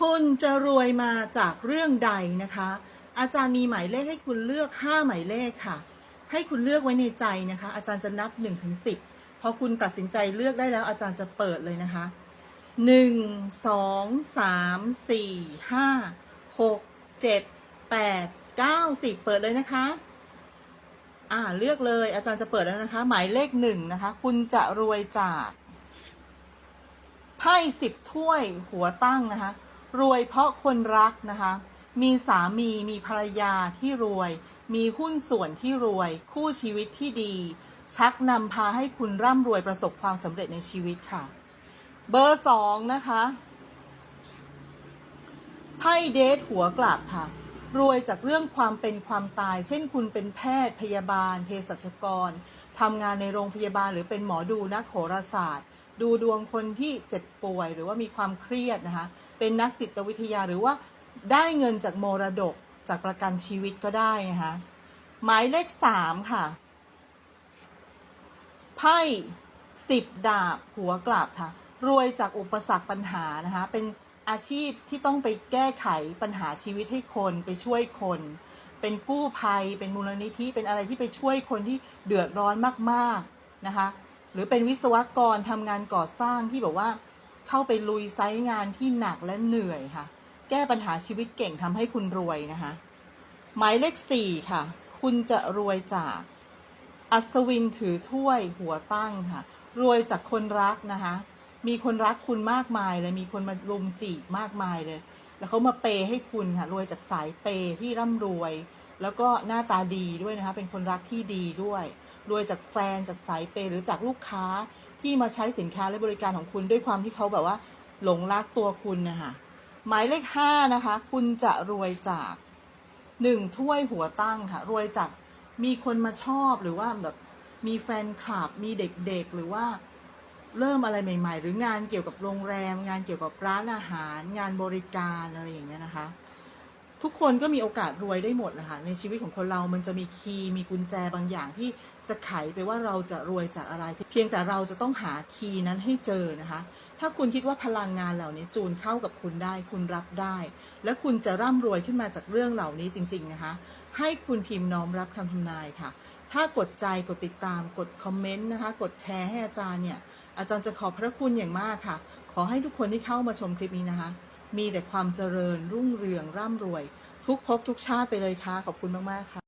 คุณจะรวยมาจากเรื่องใดนะคะ อาจารย์มีหมายเลขให้คุณเลือก 5 หมายเลขค่ะ ให้คุณเลือกไว้ในใจนะคะ อาจารย์จะนับ1ถึง10พอคุณตัดสินใจเลือกได้แล้ว อาจารย์จะเปิดเลยนะคะ 1 2 3 4 5 6 7 8 9 10 เปิดเลยนะคะ อ่าเลือกเลยอาจารย์จะเปิดแล้วนะคะ หมายเลขหนึ่งนะคะ คุณจะรวยจากไพ่สิบถ้วยหัวตั้งนะคะ รวยเพราะคนรักนะคะ มีสามีมีภรรยาที่รวย มีหุ้นส่วนที่รวย คู่ชีวิตที่ดี ชักนำพาให้คุณร่ำรวยประสบความสำเร็จในชีวิตค่ะ เบอร์สองนะคะไพ่เดทหัวกลับค่ะ รวยจากเรื่องความเป็นความตาย เช่นคุณเป็นแพทย์พยาบาลเภสัชกรทำงานในโรงพยาบาลหรือเป็นหมอดูนักโหราศาสตร์ ดูดวงคนที่เจ็บป่วยหรือว่ามีความเครียดนะคะ เป็นนักจิตวิทยาหรือว่าได้เงินจากมรดกจากประกันชีวิตก็ได้นะคะหมายเลขสามค่ะ ไพ่สิบดาบหัวกลับค่ะ รวยจากอุปสรรคปัญหานะคะ เป็นอาชีพที่ต้องไปแก้ไขปัญหาชีวิตให้คนไปช่วยคน เป็นกู้ภัย เป็นมูลนิธิ เป็นอะไรที่ไปช่วยคนที่เดือดร้อนมากๆนะคะ หรือเป็นวิศวกรทำงานก่อสร้างที่แบบว่า เข้าไปลุยไซต์งานที่หนักและเหนื่อยค่ะ แก้ปัญหาชีวิตเก่งทำให้คุณรวยนะคะ หมายเลขสี่ค่ะ คุณจะรวยจาก อัศวินถือถ้วยหัวตั้งค่ะ รวยจากคนรักนะคะ มีคนรักคุณมากมายเลย มีคนมาลุมจีบมากมายเลย แล้วเขามาเปย์ให้คุณค่ะ รวยจากสายเปย์ที่ร่ำรวย แล้วก็หน้าตาดีด้วยนะคะ เป็นคนรักที่ดีด้วย รวยจากแฟนจากสายเปย์หรือจากลูกค้าที่มาใช้สินค้าและบริการของคุณด้วยความที่เขาแบบว่า หลงรักตัวคุณนะคะหมายเลขห้านะคะ คุณจะรวยจากหนึ่งถ้วยหัวตั้งค่ะ รวยจากมีคนมาชอบหรือว่าแบบมีแฟนคลับ มีเด็กๆ หรือว่าเริ่มอะไรใหม่ ๆ หรืองานเกี่ยวกับโรงแรม งานเกี่ยวกับร้านอาหาร งานบริการอะไรอย่างเงี้ยนะคะ ทุกคนก็มีโอกาสรวยได้หมดนะคะในชีวิตของคนเรามันจะมีคีย์มีกุญแจบางอย่างที่จะไขไปว่าเราจะรวยจากอะไร เพียงแต่เราจะต้องหาคีย์นั้นให้เจอนะคะ ถ้าคุณคิดว่าพลังงานเหล่านี้จูนเข้ากับคุณได้ คุณรับได้ และคุณจะร่ำรวยขึ้นมาจากเรื่องเหล่านี้จริง ๆนะคะ ให้คุณพิมพ์น้อมรับคำทำนายค่ะ ถ้ากดใจกดติดตาม กดคอมเมนต์นะคะ กดแชร์ให้อาจารย์เนี่ยอาจารย์จะขอบพระคุณอย่างมากค่ะ ขอให้ทุกคนที่เข้ามาชมคลิปนี้นะคะ มีแต่ความเจริญรุ่งเรืองร่ำรวย ทุกภพทุกชาติไปเลยค่ะ ขอบคุณมาก ๆ ค่ะ